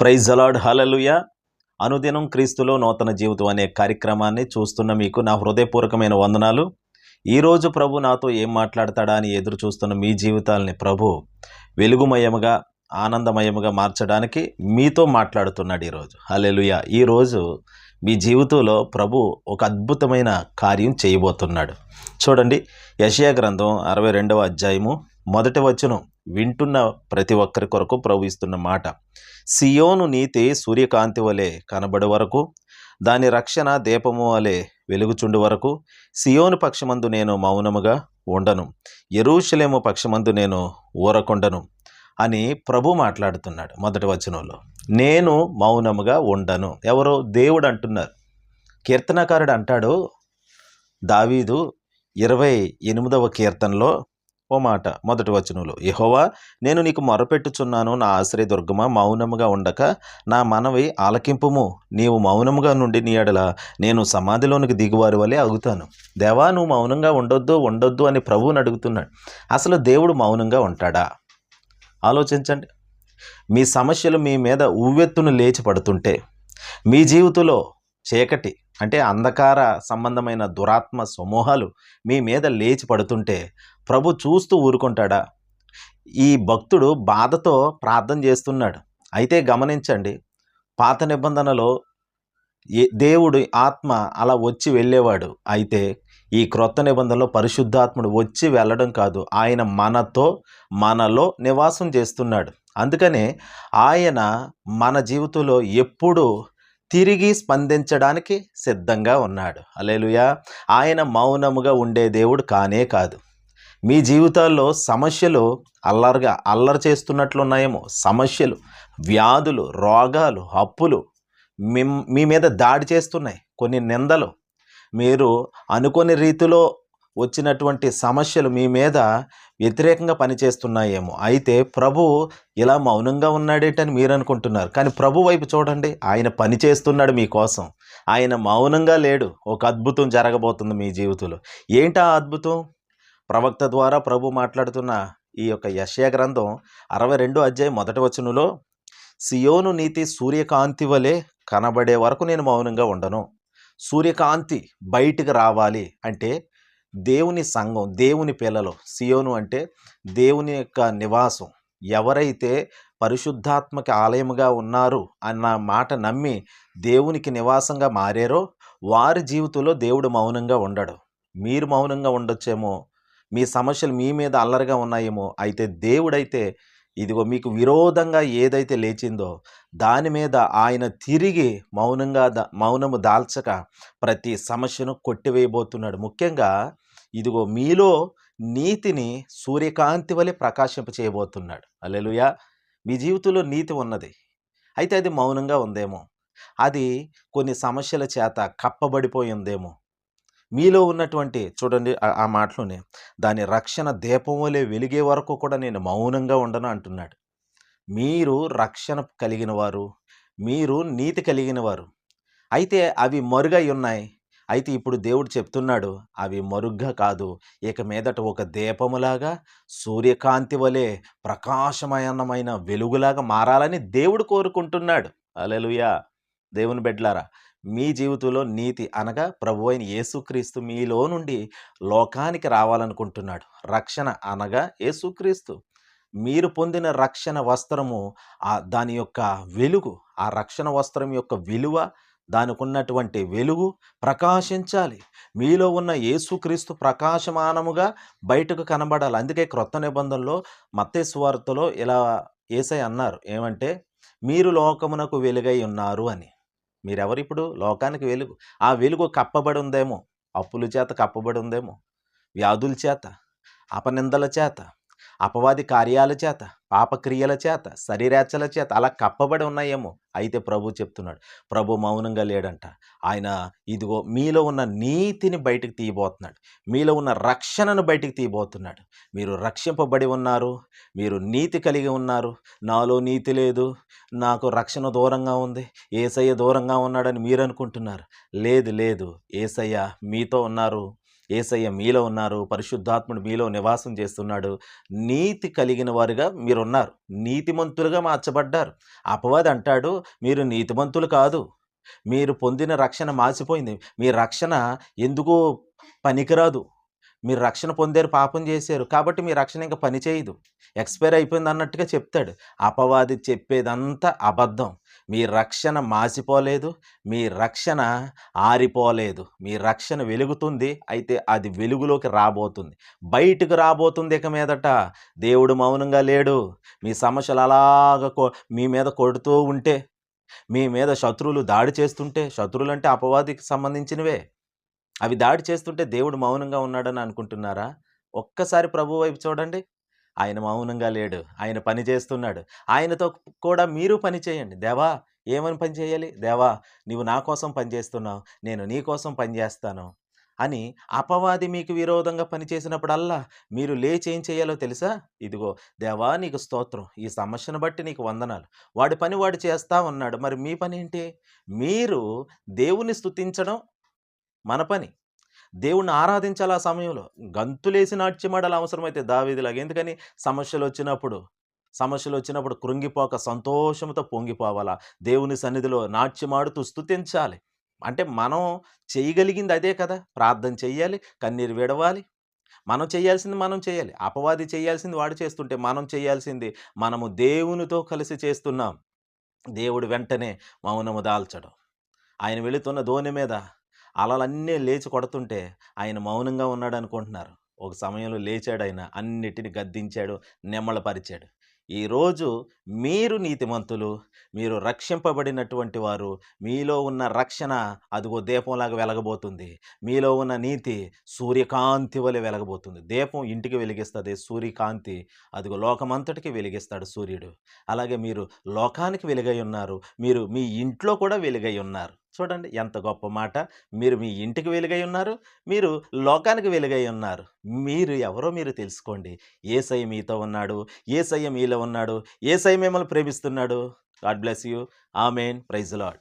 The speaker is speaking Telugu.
ప్రైజ్ అలాడ్ హలలుయ అనుదినం క్రీస్తులో నూతన జీవితం అనే కార్యక్రమాన్ని చూస్తున్న మీకు నా హృదయపూర్వకమైన వందనాలు. ఈరోజు ప్రభు నాతో ఏం మాట్లాడతాడా అని ఎదురు చూస్తున్న మీ జీవితాలని ప్రభు వెలుగుమయముగా ఆనందమయముగా మార్చడానికి మీతో మాట్లాడుతున్నాడు ఈరోజు హలెలుయ ఈరోజు మీ జీవితంలో ప్రభు ఒక అద్భుతమైన కార్యం చేయబోతున్నాడు. చూడండి యషయా గ్రంథం అరవై రెండవ అధ్యాయము మొదటి వచనం. వింటున్న ప్రతి ఒక్కరి కొరకు ప్రభు ఇస్తున్న మాట. సియోను నీతి సూర్యకాంతి వలె కనబడే వరకు దాని రక్షణ దీపము వలె వెలుగుచుండు వరకు సియోను పక్షమందు నేను మౌనముగా ఉండను ఎరూషలేము పక్షమందు నేను ఊరకొండను అని ప్రభు మాట్లాడుతున్నాడు మొదటి వచనంలో. నేను మౌనముగా ఉండను. ఎవరో దేవుడు అంటున్నారు. కీర్తనకారుడు అంటాడు దావీదు ఇరవై ఎనిమిదవ కీర్తనలో ఓ మాట మొదటి వచనంలో యహోవా నేను నీకు మొరపెట్టుచున్నాను నా ఆశ్రయ దుర్గమ మౌనముగా ఉండక నా మనవి ఆలకింపుము నీవు మౌనముగా నుండి నీ ఎడల నేను సమాధిలోనికి దిగువారి వలె అగుతాను దేవా నువ్వు మౌనంగా ఉండొద్దు ఉండొద్దు అని ప్రభువుని అడుగుతున్నాడు. అసలు దేవుడు మౌనంగా ఉంటాడా? ఆలోచించండి. మీ సమస్యలు మీ మీద ఉవ్వెత్తును లేచి పడుతుంటే మీ జీవితంలో చీకటి అంటే అంధకార సంబంధమైన దురాత్మ సమూహాలు మీ మీద లేచి పడుతుంటే ప్రభు చూస్తూ ఊరుకుంటాడా? ఈ భక్తుడు బాధతో ప్రార్థన చేస్తున్నాడు. అయితే గమనించండి పాత నిబంధనలో ఏ దేవుడు ఆత్మ అలా వచ్చి వెళ్ళేవాడు. అయితే ఈ క్రొత్త నిబంధనలో పరిశుద్ధాత్ముడు వచ్చి వెళ్ళడం కాదు ఆయన మనతో మనలో నివాసం చేస్తున్నాడు. అందుకనే ఆయన మన జీవితంలో ఎప్పుడూ తిరిగి స్పందించడానికి సిద్ధంగా ఉన్నాడు. అలేలుయా ఆయన మౌనముగా ఉండే దేవుడు కానే కాదు. మీ జీవితాల్లో సమస్యలు అల్లరిగా అల్లరి చేస్తున్నట్లున్నాయేమో. సమస్యలు వ్యాధులు రోగాలు అప్పులు మీ మీ మీద దాడి చేస్తున్నాయి. కొన్ని నిందలు. మీరు అనుకోని రీతిలో వచ్చినటువంటి సమస్యలు మీ మీద వ్యతిరేకంగా పనిచేస్తున్నాయేమో. అయితే ప్రభు ఇలా మౌనంగా ఉన్నాడేటని మీరు అనుకుంటున్నారు కానీ ప్రభు వైపు చూడండి ఆయన పని చేస్తున్నాడు మీకోసం ఆయన మౌనంగా లేడు. ఒక అద్భుతం జరగబోతుంది మీ జీవితంలో. ఏంటి ఆ అద్భుతం? ప్రవక్త ద్వారా ప్రభు మాట్లాడుతున్న ఈ యొక్క యశయ గ్రంథం అరవై రెండు అధ్యాయం మొదటి వచనంలో సియోను నీతి సూర్యకాంతి వలె కనబడే వరకు నేను మౌనంగా ఉండను. సూర్యకాంతి బయటికి రావాలి. అంటే దేవుని సంఘం దేవుని పిల్లలు. సియోను అంటే దేవుని యొక్క నివాసం. ఎవరైతే పరిశుద్ధాత్మక ఆలయముగా ఉన్నారు అన్న మాట నమ్మి దేవునికి నివాసంగా మారారో వారి జీవితంలో దేవుడు మౌనంగా ఉండడు. మీరు మౌనంగా ఉండొచ్చేమో మీ సమస్యలు మీ మీద అల్లరిగా ఉన్నాయేమో అయితే దేవుడైతే ఇదిగో మీకు విరోధంగా ఏదైతే లేచిందో దాని మీద ఆయన తిరిగి మౌనంగా మౌనము దాల్చక ప్రతి సమస్యను కొట్టివేయబోతున్నాడు. ముఖ్యంగా ఇదిగో మీలో నీతిని సూర్యకాంతి వలె ప్రకాశింప చేయబోతున్నాడు. అల్లెలుయా మీ జీవితంలో నీతి ఉన్నది. అయితే అది మౌనంగా ఉందేమో. అది కొన్ని సమస్యల చేత కప్పబడిపోయి ఉందేమో. మీలో ఉన్నటువంటి చూడండి ఆ- మాటలోనే దాని రక్షణ దీపం వలె వెలిగే వరకు కూడా నేను మౌనంగా ఉండను అంటున్నాడు. మీరు రక్షణ కలిగిన వారు మీరు నీతి కలిగిన వారు. అయితే అవి మరుగై ఉన్నాయి. అయితే ఇప్పుడు దేవుడు చెప్తున్నాడు అవి మరుగ్గా కాదు. ఇక మీదట ఒక దీపములాగా సూర్యకాంతి వలె ప్రకాశమయనమైన వెలుగులాగా మారాలని దేవుడు కోరుకుంటున్నాడు. అలెలుయా దేవుని బిడ్డలారా మీ జీవితంలో నీతి అనగా ప్రభు అయిన యేసుక్రీస్తు మీలో నుండి లోకానికి రావాలనుకుంటున్నాడు. రక్షణ అనగా యేసుక్రీస్తు. మీరు పొందిన రక్షణ వస్త్రము ఆ దాని యొక్క వెలుగు ఆ రక్షణ వస్త్రం యొక్క విలువ దానికి ఉన్నటువంటి వెలుగు ప్రకాశించాలి. మీలో ఉన్న యేసుక్రీస్తు ప్రకాశమానముగా బయటకు కనబడాలి. అందుకే క్రొత్త నిబంధనలో మత్తేశ్వార్తలో ఇలా ఏసై అన్నారు. ఏమంటే మీరు లోకమునకు వెలుగై ఉన్నారు అని. మీరెవరు ఇప్పుడు లోకానికి వెలుగు. ఆ వెలుగు కప్పబడి ఉందేమో అప్పుల చేత కప్పబడి ఉందేమో వ్యాధుల చేత. అపనిందల చేత. అపవాది కార్యాల చేత పాపక్రియల చేత శరీరాచల చేత అలా కప్పబడి ఉన్నాయేమో. అయితే ప్రభు చెప్తున్నాడు ప్రభు మౌనంగా లేడంట. ఆయన ఇదిగో మీలో ఉన్న నీతిని బయటికి తీయబోతున్నాడు. మీలో ఉన్న రక్షణను బయటికి తీయబోతున్నాడు. మీరు రక్షింపబడి ఉన్నారు. మీరు నీతి కలిగి ఉన్నారు. నాలో నీతి లేదు. నాకు రక్షణ దూరంగా ఉంది. ఏసయ్య దూరంగా ఉన్నాడని మీరు అనుకుంటున్నారు లేదు లేదు. ఏసయ్య మీతో ఉన్నారు. ఏసయ్య మీలో ఉన్నారు పరిశుద్ధాత్ముడు మీలో నివాసం చేస్తున్నాడు నీతి కలిగిన వారుగా మీరున్నారు నీతిమంతులుగా మార్చబడ్డారు. అపవాది అంటాడు మీరు నీతిమంతులు కాదు మీరు పొందిన రక్షణ మాసిపోయింది మీ రక్షణ ఎందుకు పనికిరాదు. మీరు రక్షణ పొందారు పాపం చేశారు. కాబట్టి మీ రక్షణ ఇంకా పని చేయదు. ఎక్స్పైర్ అయిపోయింది అన్నట్టుగా చెప్తాడు. అపవాది చెప్పేదంతా అబద్ధం. మీ రక్షణ మాసిపోలేదు. మీ రక్షణ ఆరిపోలేదు. మీ రక్షణ వెలుగుతుంది. అయితే అది వెలుగులోకి రాబోతుంది. బయటకు రాబోతుంది ఇక మీదట. దేవుడు మౌనంగా లేడు. మీ సమస్యలు అలాగ కొ- మీ మీద కొడుతూ ఉంటే మీ మీద శత్రువులు దాడి చేస్తుంటే శత్రువులు అంటే అపవాదికి సంబంధించినవే. అవి దాడి చేస్తుంటే దేవుడు మౌనంగా ఉన్నాడని అనుకుంటున్నారా? ఒక్కసారి ప్రభు వైపు చూడండి. ఆయన మౌనంగా లేడు. ఆయన పని చేస్తున్నాడు. ఆయనతో కూడా మీరు పని చేయండి. దేవా ఏమని పని చేయాలి? దేవా నీవు నా కోసం పని చేస్తున్నావు. నేను నీ కోసం పని చేస్తాను అని అపవాది మీకు విరోధంగా పనిచేసినప్పుడల్లా మీరు లేచి ఏం చేయాలో తెలుసా? ఇదిగో దేవా నీకు స్తోత్రం. ఈ సమస్యను బట్టి నీకు వందనాలు. వాడి పని వాడు చేస్తా ఉన్నాడు. మరి మీ పని ఏంటి మీరు దేవుని స్తుతించడం మన పని. దేవుణ్ణి ఆరాధించాలి ఆ సమయంలో. గంతులేసి నాట్యమాడాలి అవసరమైతే దావీదిలాగా. ఎందుకని? సమస్యలు వచ్చినప్పుడు సమస్యలు వచ్చినప్పుడు కృంగిపోక సంతోషంతో పొంగిపోవాలా? దేవుని సన్నిధిలో నాట్యమాడుతూ స్థుతించాలి అంటే మనం చేయగలిగింది అదే కదా. ప్రార్థన చెయ్యాలి కన్నీరు విడవాలి. మనం చేయాల్సింది మనం చేయాలి. అపవాది చేయాల్సింది వాడు చేస్తుంటే మనం చేయాల్సింది మనము దేవునితో కలిసి చేస్తున్నాం. దేవుడు వెంటనే మౌనము దాల్చడం. ఆయన వెళుతున్న ధోని మీద అలలన్నీ లేచి కొడుతుంటే ఆయన మౌనంగా ఉన్నాడు అనుకుంటున్నారు ఒక సమయంలో లేచాడు ఆయన అన్నిటిని గద్దించాడు నెమ్మలపరిచాడు ఈరోజు మీరు నీతిమంతులు మీరు రక్షింపబడినటువంటి వారు మీలో ఉన్న రక్షణ అదిగో దీపంలాగా వెలగబోతుంది. మీలో ఉన్న నీతి సూర్యకాంతి వలె వెలగబోతుంది. దీపం ఇంటికి వెలిగిస్తుంది సూర్యకాంతి అదిగో లోకమంతటికి వెలిగిస్తాడు సూర్యుడు. అలాగే మీరు లోకానికి వెలుగై ఉన్నారు మీరు మీ ఇంట్లో కూడా వెలుగై ఉన్నారు. చూడండి ఎంత గొప్ప మాట. మీరు మీ ఇంటికి వెలుగై ఉన్నారు మీరు లోకానికి వెలుగై ఉన్నారు. మీరు ఎవరో మీరు తెలుసుకోండి. ఏసై మీతో ఉన్నాడు ఏసయ్య మీలో ఉన్నాడు ఏసై మిమ్మల్ని ప్రేమిస్తున్నాడు. God bless you. Amen. Praise Lord